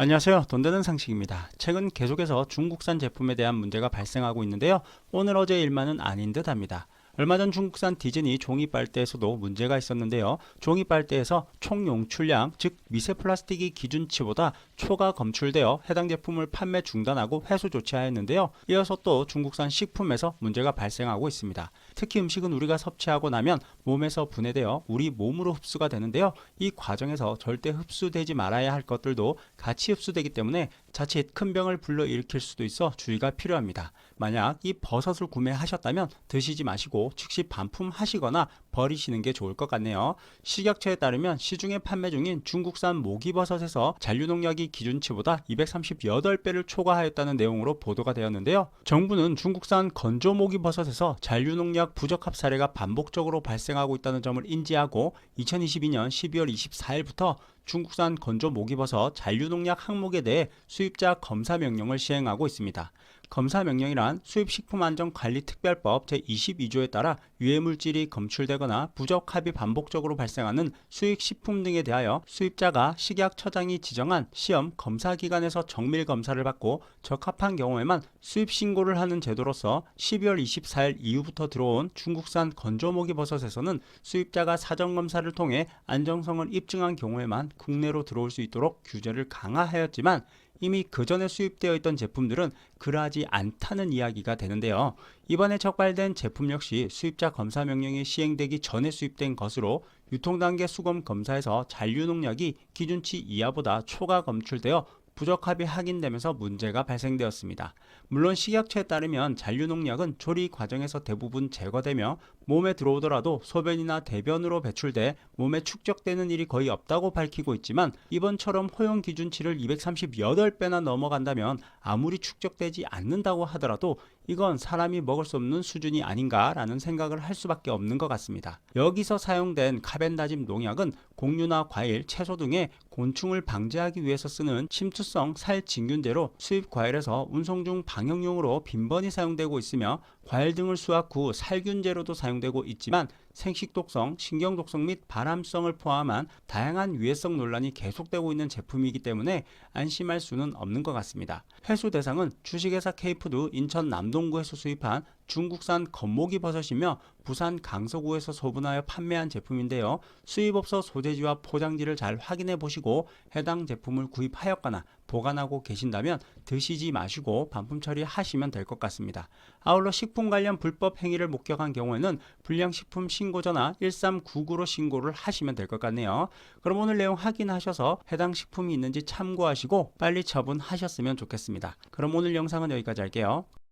안녕하세요. 돈 되는 상식입니다. 최근 계속해서 중국산 제품에 대한 문제가 발생하고 있는데요. 오늘 어제 일만은 아닌 듯 합니다. 얼마 전 중국산 디즈니 종이 빨대에서도 문제가 있었는데요. 종이 빨대에서 총 용출량, 즉 미세 플라스틱이 기준치보다 초가 검출되어 해당 제품을 판매 중단하고 회수 조치하였는데요. 이어서 또 중국산 식품에서 문제가 발생하고 있습니다. 특히 음식은 우리가 섭취하고 나면 몸에서 분해되어 우리 몸으로 흡수가 되는데요. 이 과정에서 절대 흡수되지 말아야 할 것들도 같이 흡수되기 때문에 자칫 큰 병을 불러일으킬 수도 있어 주의가 필요합니다. 만약 이 버섯을 구매하셨다면 드시지 마시고 즉시 반품하시거나 버리시는 게 좋을 것 같네요. 식약처에 따르면 시중에 판매 중인 중국산 모기버섯에서 잔류농약이 기준치보다 238배를 초과하였다는 내용으로 보도가 되었는데요. 정부는 중국산 건조 모기버섯에서 잔류농약 부적합 사례가 반복적으로 발생하고 있다는 점을 인지하고 2022년 12월 24일부터 중국산 건조 모기버섯 잔류농약 항목에 대해 수입자 검사 명령을 시행하고 있습니다. 검사 명령이란 수입식품안전관리특별법 제22조에 따라 유해물질이 검출되거나 부적합이 반복적으로 발생하는 수입식품 등에 대하여 수입자가 식약처장이 지정한 시험 검사기관에서 정밀 검사를 받고 적합한 경우에만 수입 신고를 하는 제도로서 12월 24일 이후부터 들어온 중국산 건조모기 버섯에서는 수입자가 사전 검사를 통해 안정성을 입증한 경우에만 국내로 들어올 수 있도록 규제를 강화하였지만 이미 그 전에 수입되어 있던 제품들은 그러하지 않다는 이야기가 되는데요. 이번에 적발된 제품 역시 수입자 검사 명령이 시행되기 전에 수입된 것으로 유통 단계 수검 검사에서 잔류 농약이 기준치 이하보다 초과 검출되어 부적합이 확인되면서 문제가 발생되었습니다. 물론 식약처에 따르면 잔류 농약은 조리 과정에서 대부분 제거되며 몸에 들어오더라도 소변이나 대변으로 배출돼 몸에 축적되는 일이 거의 없다고 밝히고 있지만 이번처럼 허용 기준치를 238배나 넘어간다면 아무리 축적되지 않는다고 하더라도 이건 사람이 먹을 수 없는 수준이 아닌가라는 생각을 할 수밖에 없는 것 같습니다. 여기서 사용된 카벤다짐 농약은 곡류나 과일, 채소 등의 곤충을 방지하기 위해서 쓰는 침투성 살진균제로 수입 과일에서 운송 중 방역용으로 빈번히 사용되고 있으며 과일 등을 수확 후 살균제로도 사용되고 있지만 생식 독성, 신경 독성 및 발암성을 포함한 다양한 유해성 논란이 계속되고 있는 제품이기 때문에 안심할 수는 없는 것 같습니다. 회수 대상은 주식회사 K푸드 인천 남동구에서 수입한 중국산 건모기 버섯이며 부산 강서구에서 소분하여 판매한 제품인데요. 수입업소 소재지와 포장지를 잘 확인해 보시고 해당 제품을 구입하였거나 보관하고 계신다면 드시지 마시고 반품 처리하시면 될 것 같습니다. 아울러 식품 관련 불법 행위를 목격한 경우에는 불량식품 신고 전화 1399로 신고를 하시면 될 것 같네요. 그럼 오늘 내용 확인하셔서 해당 식품이 있는지 참고하시고 빨리 처분하셨으면 좋겠습니다. 그럼 오늘 영상은 여기까지 할게요.